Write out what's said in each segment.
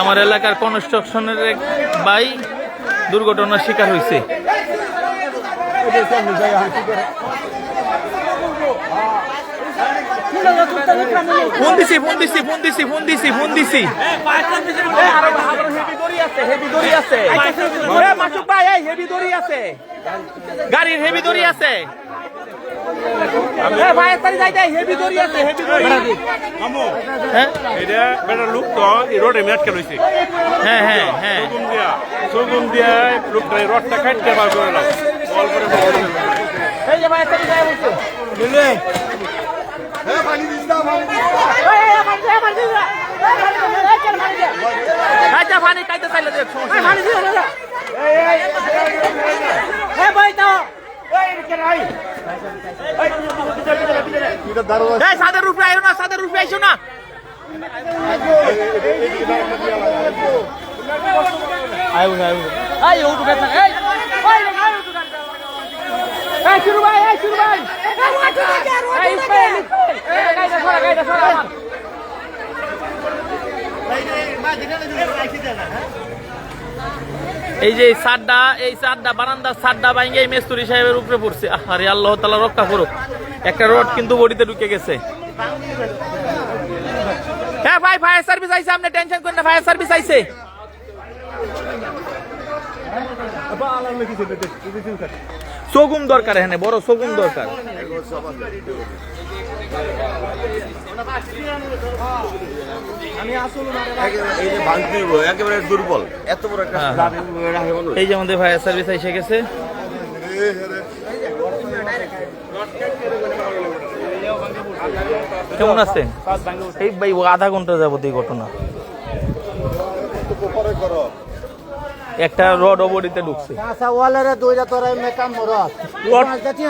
আমার এলাকার কনস্ট্রাকশনের এক ভাই দুর্ঘটনার শিকার হয়েছে ফোন দিছি ফোন দিছি ফোন দিছি ফোন দিছি ফোন দিছি। গাড়ির হেভি দড়ি আছে। হ্যাঁ? বেটা লোক এই রোডে মেটকে লইছে হ্যাঁ হ্যাঁ হ্যাঁ। দিয়া লোকটা এই রডটা নাও বল করে বল করে আচ্ছা পানি খাইতে চাইলে দেখ সমস্যা নাই। এই সাদের রূপে আইও না সাদের রূপে আইসো না। আইও না আইও আই ও টুকে থাক এই এই শুরু ভাই এই শুরু ভাই। এই ইসমাইল এই এই যে সাড্ডা, এই সাড্ডা, বারান্দার সাড্ডা ভাঙ্গে এই মেস্তুরি সাহেবের উপরে পড়ছে। আরে আল্লাহ তালা রক্ষা করুক। একটা রড কিন্তু বডিতে ঢুকে গেছে। হ্যাঁ ভাই ফায়ার সার্ভিস আইছে, আপনি টেনশন করেন না ফায়ার সার্ভিস আইছে। সগুম দরকার এখানে, বড় সগুম দরকার। হ্যাঁ। এই যে আমাদের ফায়ার সার্ভিস এসে গেছে। কেমন আছেন? এই ভাই, আধা ঘণ্টা যাবত এই ঘটনা। একটা রড অবডিতে ঢুকছে।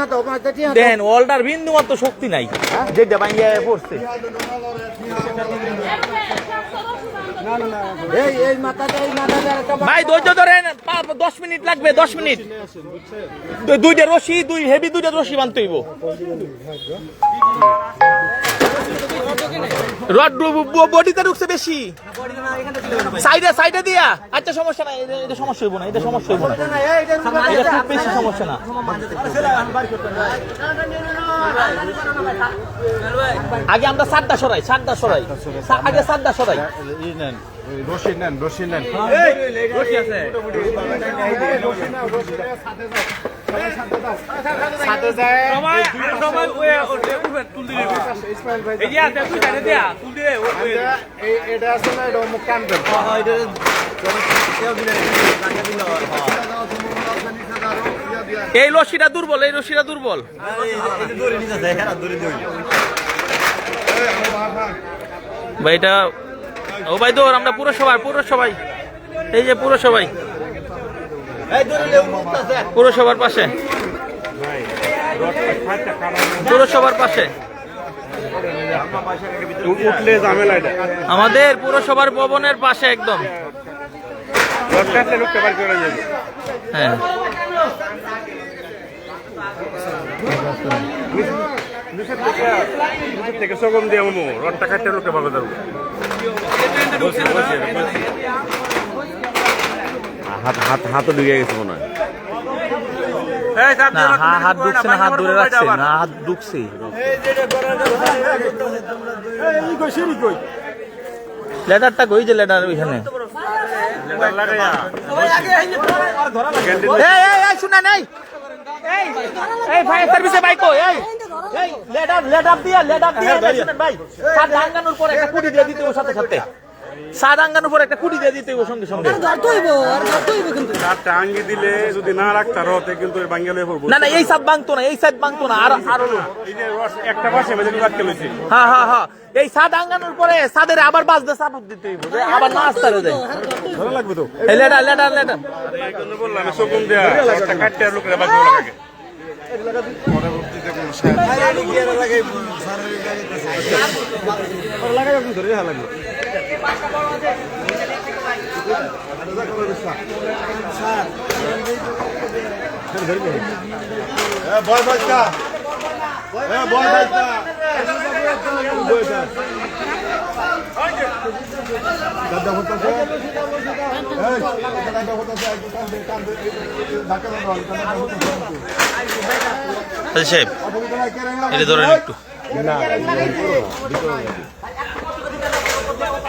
হাতো দেখেন ওয়ালটার বিন্দু মাত্র শক্তি নাই। যেটা ভাঙ্গিয়া পড়ছে। ভাই ধৈর্য ধরেন দশ মিনিট লাগবে দশ মিনিট। দুইটা রশি দুই হেভি দুইটা রশি বানতে হইব। রড বেশি। সাইডে সাইডে দিয়া। আচ্ছা সমস্যা এটা- সমস্যা না, এটা সমস্যা বেশি সমস্যা না। আগে আমরা সাতটা সরাই সাতটা সরাই। আগে সাতটা সরাই। এটা আছে না এটা মুখ কান্দন এই রশিটা দুর্বল এই রশিটা দুর্বল। ভাই এটা ও ভাই দৌড়, আমরা পুরো সবাই পুরো এই যে পুরো সবাই পাশে। পুরসভার পাশে। আমাদের পুরসভার ভবনের পাশে একদম। হ্যাঁ। সগম দিয়ে রডটা কাটতে লোকটা ভালো যাবে হাত হাত হাতও ঢুকে গেছে মনে হয়। না হা- হাত ঢুকছে না হাত ধরে রাখছে। না। হাত ঢুকছে। লেটারটা কই যে লেটার ওইখানে? লাগাইয়া এই এই এই শুনা নাই এই এই ফায়ার সার্ভিসে বাইক কই? এই। দিয়া লেটার দিয়া ভাই সাত আঙ্গানোর পর একটা কুড়ি দিয়ে দিতে হবে সাথে সাথে। সাত আঙ্গানোর পর একটা কুড়ি দিয়ে দিতে সঙ্গে সঙ্গে চারটা আঙ্গি দিলে যদি না রাখতার হতে কিন্তু বাঙ্গালে পড়ব না না এই সাইড ভাঙতো না এই সাইড ভাঙতো না আর আরও এই যে একটা পাশে মেঝে কাটতে লইছে হ্যাঁ হ্যাঁ হ্যাঁ এই সাত আঙ্গানোর পরে সাদের আবার বাজতে সাপোর্ট দিতে হইব আবার না আসতে হবে ভালো লাগবে তো এই লেটার লেটার লেটার এই জন্য বললাম সগম দেয়া রডটা কাটতে আর লোকেরা বার করে লাগে বয় বাচ্চা বয় বাচ্চা হাজি সাহেব এটা ধরেন একটু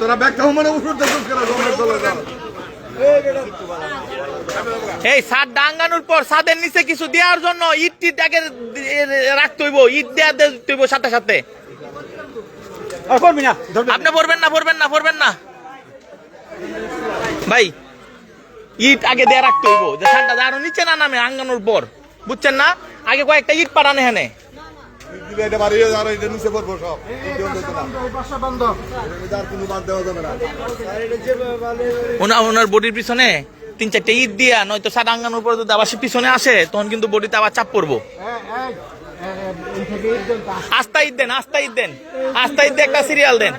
তোরা ব্যাগটা মানে উঠুর দেখুন কেন এই ছাদ ডাঙ্গানোর পর ছাদের নিচে কিছু দেওয়ার জন্য ইট টিট আগে রাখতে হইব ইট দেওয়া দিতে হইব সাথে সাথে। না আপনি পড়বেন না পড়বেন না পড়বেন না। ভাই, ইট আগে দেয়া রাখতে হইব, যে ছাদটা আরও নিচে না নামে আঙ্গানোর পর, বুঝছেন না? আগে কয়েকটা ইট পাঠানে হেনে পড়ব ওনার বডির পিছনে তিন চারটে ইট দিয়া, নয়তো সাদা আঙ্গানোর পর যদি আবার পিছনে আসে, তখন কিন্তু বডিতে আবার চাপ পড়ব। আস্তা ঈদ দেন আস্তা ঈদ দেন। আস্তা ঈদ একটা সিরিয়াল দেন।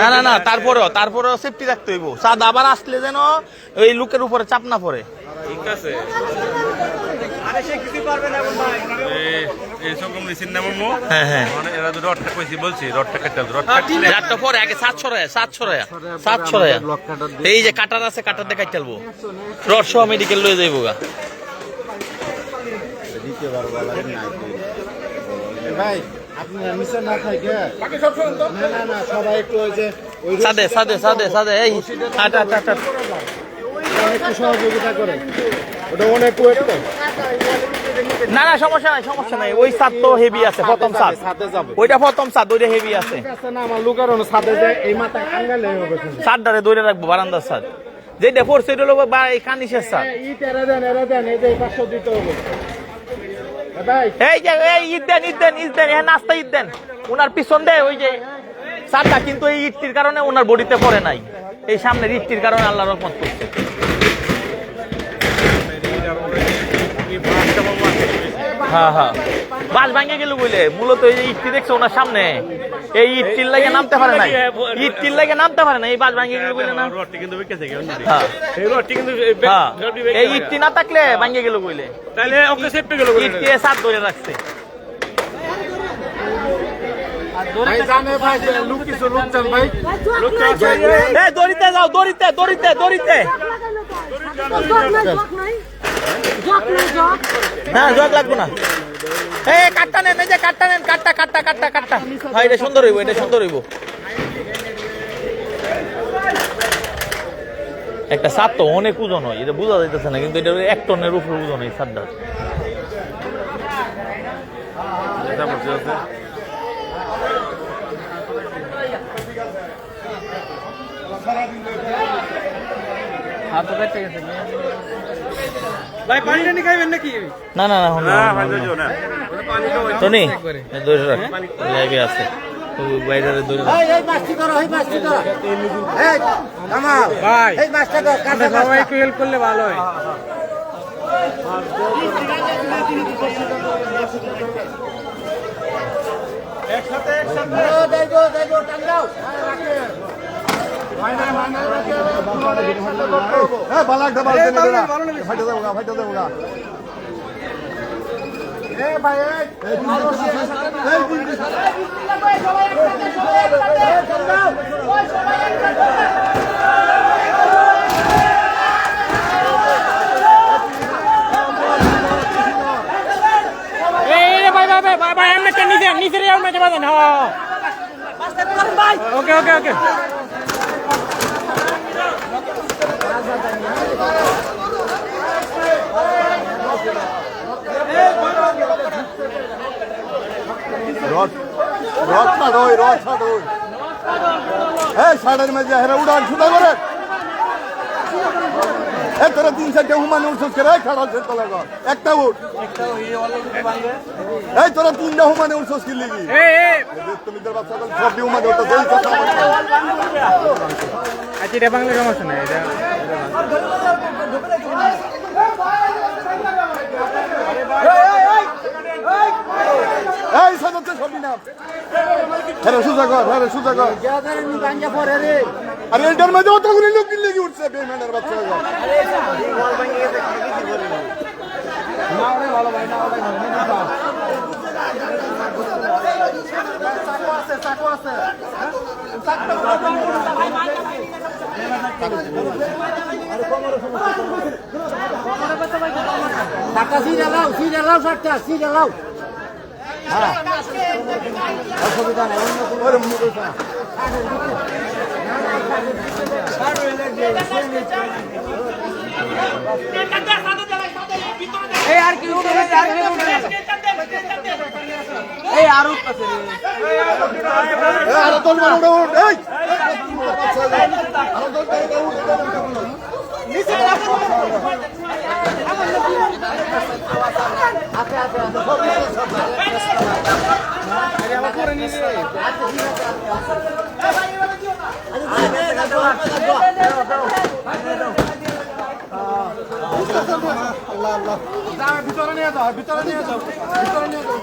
না না না তারপরেও তারপরেও সেফটি রাখতে হইব। সাদ আবার আসলে যেন ওই লুকের উপরে চাপ না পড়ে। ঠিক আছে। হ্যাঁ হ্যাঁ। মানে এই যে কাটার আছে কাটার দেখাই চালবো রড সহ মেডিকেল লয়ে যাইবো গা। ভাই আপনি নিচে না থাকে? না না না সবাই একটু ওই যে সাদে সাদে সাদে সাদে এই আট আট আট আট। একটু সহযোগিতা করেন ওটা অনেক ওয়েট তো না না সমস্যা নাই সমস্যা নাই। ওই সাত তো হেভি আছে প্রথম ওইটা প্রথম ওইটা হেভি আছে। না আমার লুকার অনু সাথে যায় এই মাথায় আঙ্গালে হবে দৌড়ে রাখব বারান্দার যেটা হলো বা এই কানিসের এরা দেন এরা দেন এই যে পাঁচশো দিতে হবে। এই যে এই ঈদ দেন ঈদ দেন ঈদ দেন হ্যাঁ নাস্তা ঈদ দেন। ওনার পিছন দেয় ওই যে সারটা কিন্তু এই ইটটির কারণে ওনার বডিতে পড়ে নাই। এই সামনের ইটটির কারণে আল্লাহ রহমত করছে। হ্যাঁ হ্যাঁ। বাস ভাঙে গেল বলে মূলত এই যে ইটটি দেখছে ওনার সামনে এই ইটটির লাগে নামতে পারে না ইটটির লাগে নামতে পারে না এই বাস ভাঙে গেল বলে না হ্যাঁ এই রডটি কিন্তু হ্যাঁ এই ইটটি না থাকলে ভাঙে গেল বলে তাহলে ওকে সেফটি গেল ইটটি সাত ধরে রাখছে দড়িতে যাও দড়িতে দড়িতে দড়িতে না জগ লাগবো না এ কাটটা নেন এই যে কাটটা নেন কাটটা কাটটা কাটটা কাটটা। হ্যাঁ এটা সুন্দর হইব এটা সুন্দর হইব। একটা সাত তো অনেক ওজন হয় এটা বোঝা যাইতেছে না কিন্তু এটা এক টনের উপরে ওজন হয় সাতটা ভাই পানি টানি খাইবেন নাকি? না না না না, না হন ভাই না। যাও না। টনি এ দৌড়ে রাখ। লাইভে আছে। বাইরে দৌড়ে রাখ। এই এই মাছটি ধরো এই মাছটি ধরো। এই কামাল। ভাই এই মাছটা ধরো কাঁচা সবাই একটু হেল্প করলে ভালো হয়। ও দেখো দেখো টাঙ্গাও রাখে একসাথে হ্যাঁ বালাক দা বালতে নিবে না ফাইটা দেবো ফাইটা দেবো গা এ ভাই। এই এই রে ভাই ভাই ভাই ভাই ভাই এমনি কে নিচে নিচে রে এমনি যাবেন হ্যাঁ ওকে ওকে ওকে রড রড ছাড় ওই রড ছাড় ওই এই সাড়ের মেজে হেরে উড়ান ছুটা করে। এ তোরা তিন চারটে হুমান উঠছিস করে খাড়া সে তলা কর একটা উঠ। এই তোরা তিনটা হুমানে উঠছিস কি লিগি তুমি তোর বাচ্চা সব হুমানে উঠতো এই কথা আচ্ছা এটা বাংলা সমস্যা নাই এটা এই সাজাচ্ছে সবই নাম হ্যাঁ সুজা উঠছে? বাচ্চা টাকা সিট এলাও সিট এলাও সাতটা সিট এলাও হ্যাঁ অসুবিধা নেই অন্য এই আর মানে উঠে উঠ এই ভিতরে নিয়ে যাও ভিতরে নিয়ে যাও ভিতরে নিয়ে যাও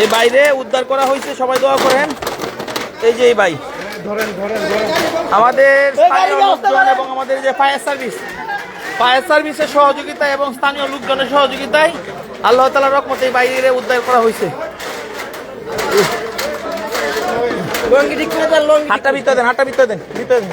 এই বাইরে উদ্ধার করা হয়েছে সবাই দোয়া করেন। এই যে এই ভাই। আমাদের লোকজন এবং আমাদের যে ফায়ার সার্ভিস ফায়ার সার্ভিসের সহযোগিতা এবং স্থানীয় লোকজনের সহযোগিতায় আল্লাহ তালার রকমতে এই বাইরে উদ্ধার করা হয়েছে। হাতটা ভিতরে দেন হাতটা ভিতরে দেন ভিতরে দেন।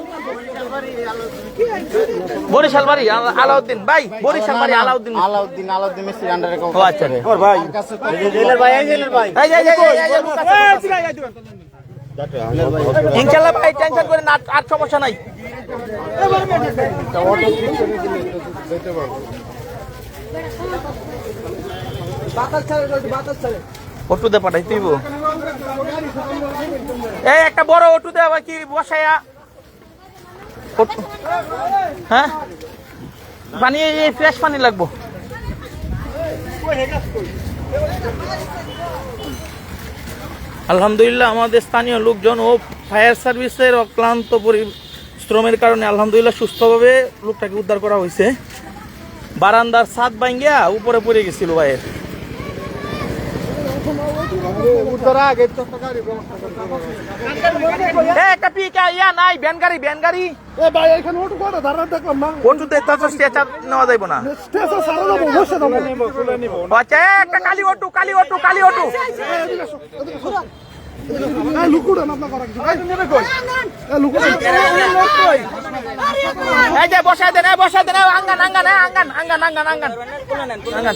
বরিশাল বাড়ি? আলাউদ্দিন। ভাই বরিশাল বাড়ি আলাউদ্দিন। আলাউদ্দিন আলাউদ্দিন মিস্ত্রি আন্ডারে ও আচ্ছা। রে ভাই। জেলের ভাই এই জেলের ভাই। এই। ইনশাল্লাহ ভাই টেনশন করে না আর সমস্যা নাই। অটুতে পাঠাই তুইব। এই একটা বড় অটুতে আবার কি বসায়া? হ্যাঁ? পানি এই ফ্রেশ পানি লাগবো। আলহামদুলিল্লাহ, আমাদের স্থানীয় লোকজন ও ফায়ার সার্ভিসের অক্লান্ত পরিশ্রমের কারণে আলহামদুলিল্লাহ সুস্থভাবে লোকটাকে উদ্ধার করা হয়েছে। বারান্দার ছাদ ভাঙ্গিয়া উপরে পড়ে গেছিল ভাইয়ের। উত্তরা আগে তো গাড়ি এ, একটা পিকা ইয়া নাই ভ্যান গাড়ি ভ্যান গাড়ি। এ ভাই এখানে ওটু করে ধারা দেখলাম না। ওটুতে তো স্টেচার নেওয়া যাইব না। স্টেশন সারা যাব বসে যাব আচ্ছা একটা কালি অটু কালি অটু কালি লুকুড়ে বসায় দেন বসায় দেন আঙ্গান আঙ্গান আঙ্গান আঙ্গান আঙ্গান আঙ্গান। আঙ্গান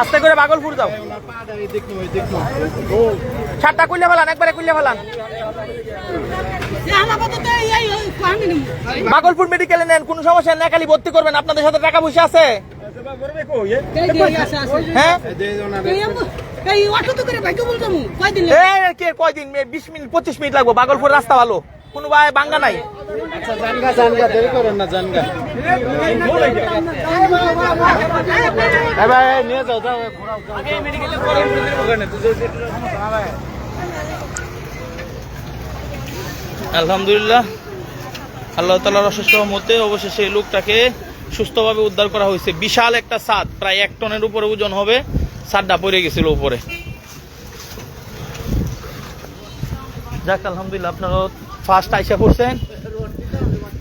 আস্তে করে বাগলপুর যাও। সাতটা কুইলে ফেলান একবারে কুইলে ফেলান। বাগলপুর মেডিকেলে নেন কোনো সমস্যা নেই খালি ভর্তি করবেন আপনাদের সাথে টাকা পয়সা আছে? হ্যাঁ? কয়দিন বিশ মিনিট পঁচিশ মিনিট লাগবো বাগলপুর রাস্তা ভালো। কোনো ভাই বাঙ্গা নাই? জানগা জানগা দেরি করেন না জানগা নিয়ে যাও আলহামদুলিল্লাহ। আল্লাহ তালার অসুস্থ মতে অবশেষে এই লোকটাকে সুস্থভাবে উদ্ধার করা হয়েছে। বিশাল একটা ছাদ প্রায় এক টনের উপরে ওজন হবে। ছাদটা পড়ে গেছিল উপরে। যাক, আলহামদুলিল্লাহ আপনারা ফার্স্ট আইসা পড়ছেন?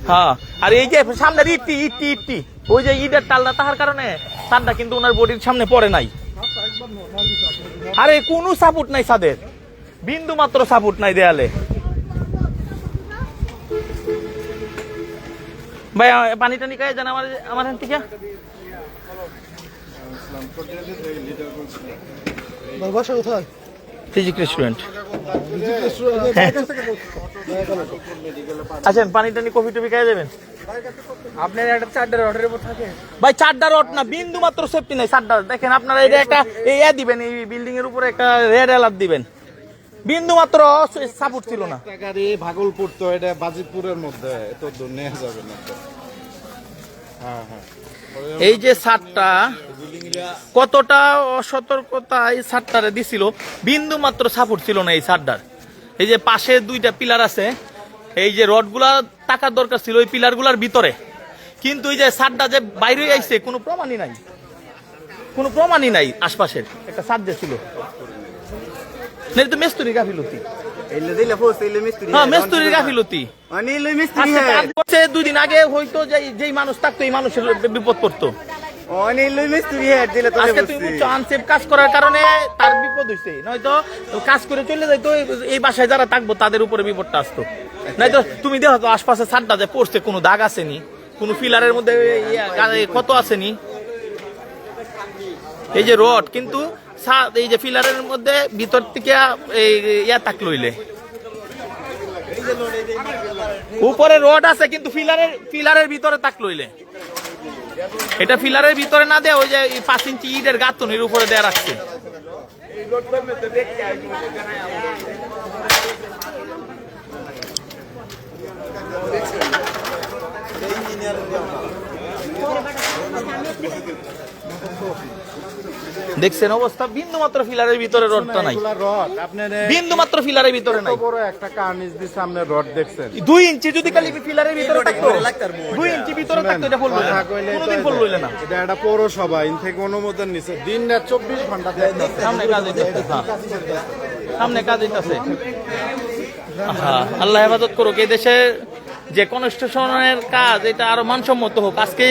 হ্যাঁ আর এই যে সামনের ইটটি ইটটি ইটটি ওই যে ইটের টালটা তাহার কারণে ছাদটা কিন্তু ওনার বডির সামনে পড়ে নাই। আরে কোনো সাপোর্ট নাই ছাদের বিন্দু মাত্র সাপোর্ট নাই দেয়ালে। ভাই পানি টানি খাই জান আমার আমার থেকে। বসা কোথায়? ফিজিক রেস্টুরেন্ট আচ্ছা পানি টানি কফি টফি খাই যাবেন? আপনার একটা চারটার অর্ডারের উপর থাকে। ভাই চারটা রড না বিন্দু মাত্র সেফটি নাই চারটা দেখেন আপনারা এটা একটা এই এ দিবেন এই বিল্ডিং এর উপরে একটা রেড অ্যালার্ট দিবেন। বিন্দু মাত্র সাপোর্ট ছিল না। গাড়ি ভাগলপুর তো এটা মধ্যে এত দূর নিয়ে যাবে না হ্যাঁ হ্যাঁ। এই যে সারটা কতটা অসতর্কতা এই সারটারে দিছিল? বিন্দু মাত্র সাপোর্ট ছিল না এই সারটার। এই যে পাশে দুইটা পিলার আছে এই যে রডগুলা টাকার দরকার ছিল ওই পিলারগুলার ভিতরে। কিন্তু এই যে সারটা যে বাইরে আইছে কোনো প্রমাণই নাই। কোনো প্রমাণই নাই আশপাশের একটা সার যে ছিল। তো মেস্তুরি গাফিলতি। দুই দিন আগে হয়তো যে যেই মানুষ থাকতো এই মানুষের বিপদ পড়তো। মিস্ত্রি দিলে তো আজকে তুমি বুঝছ আনসেফ কাজ করার কারণে তার বিপদ হইছে। নয়তো কাজ করে চলে যাইতো এই- এই বাসায় যারা থাকব তাদের উপরে বিপদটা আসতো। নয়তো তুমি দেখো তো আশপাশে ছাদটা যে পড়ছে কোনো দাগ আসেনি কোনো ফিলারের মধ্যে কত আসেনি। এই যে রড কিন্তু এই যে ফিলারের মধ্যে ভিতর থেকে ইয়া তাক লইলে। উপরে রড আছে কিন্তু ফিলারের ফিলারের ভিতরে তাক লইলে। এটা ফিলারের ভিতরে না দেয় ওই যে পাঁচ ইঞ্চি ইটের গাঁথনির উপরে দেয়া রাখছে। দেখছেন অবস্থা? বিন্দু মাত্র ফিলারের ভিতরে রডটা নাই। বিন্দু মাত্র ফিলারের ভিতরে নাই। বড় একটা কার্নিশ দিয়ে সামনে রড দেখছেন। দুই ইঞ্চি যদি খালি ফিলারের ভিতরে থাকতো দুই ইঞ্চি ভিতরে থাকতো এটা ফুল তো কোনোদিন ফুল লইলে না। এটা একটা পৌরসভা ইন থেকে অনুমোদন নিছে। দিন রাত চব্বিশ ঘণ্টা দেয় সামনে কাজ হইতেছে হ্যাঁ। সামনে কাজ হইতেছে। আল্লাহ হেফাজত করুক এই দেশে যে কনস্ট্রাকশনের কাজ, এটা আরও মানসম্মত হোক। আজকে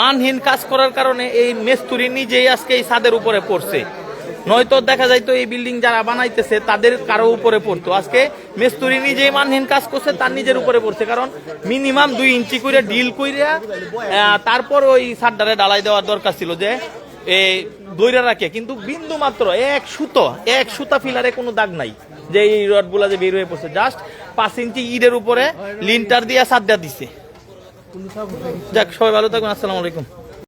মানহীন কাজ করার কারণে এই মেস্তুরি নিজেই আজকে এই ছাদের উপরে পড়ছে। নয়তো দেখা যাইতো এই বিল্ডিং যারা বানাইতেছে, তাদের কারও উপরে পড়তো। আজকে মেস্তুরি নিজেই মানহীন কাজ করছে, তার নিজের উপরে পড়ছে। কারণ মিনিমাম দুই ইঞ্চি করে ডিল কইরা তারপর ওই ছাদটারে ডালাই দেওয়ার দরকার ছিল যে এই দইরা রাখে। কিন্তু বিন্দু মাত্র এক সুতো, এক সুতা ফিলারে কোনো দাগ নাই। যে এই রডগুলা যে বের হয়ে পড়ছে। জাস্ট পাঁচ ইঞ্চি ইটের উপরে লিন্টার দিয়ে সাদ্দা দিছে। যাক সবাই ভালো থাকবেন আসসালামু আলাইকুম।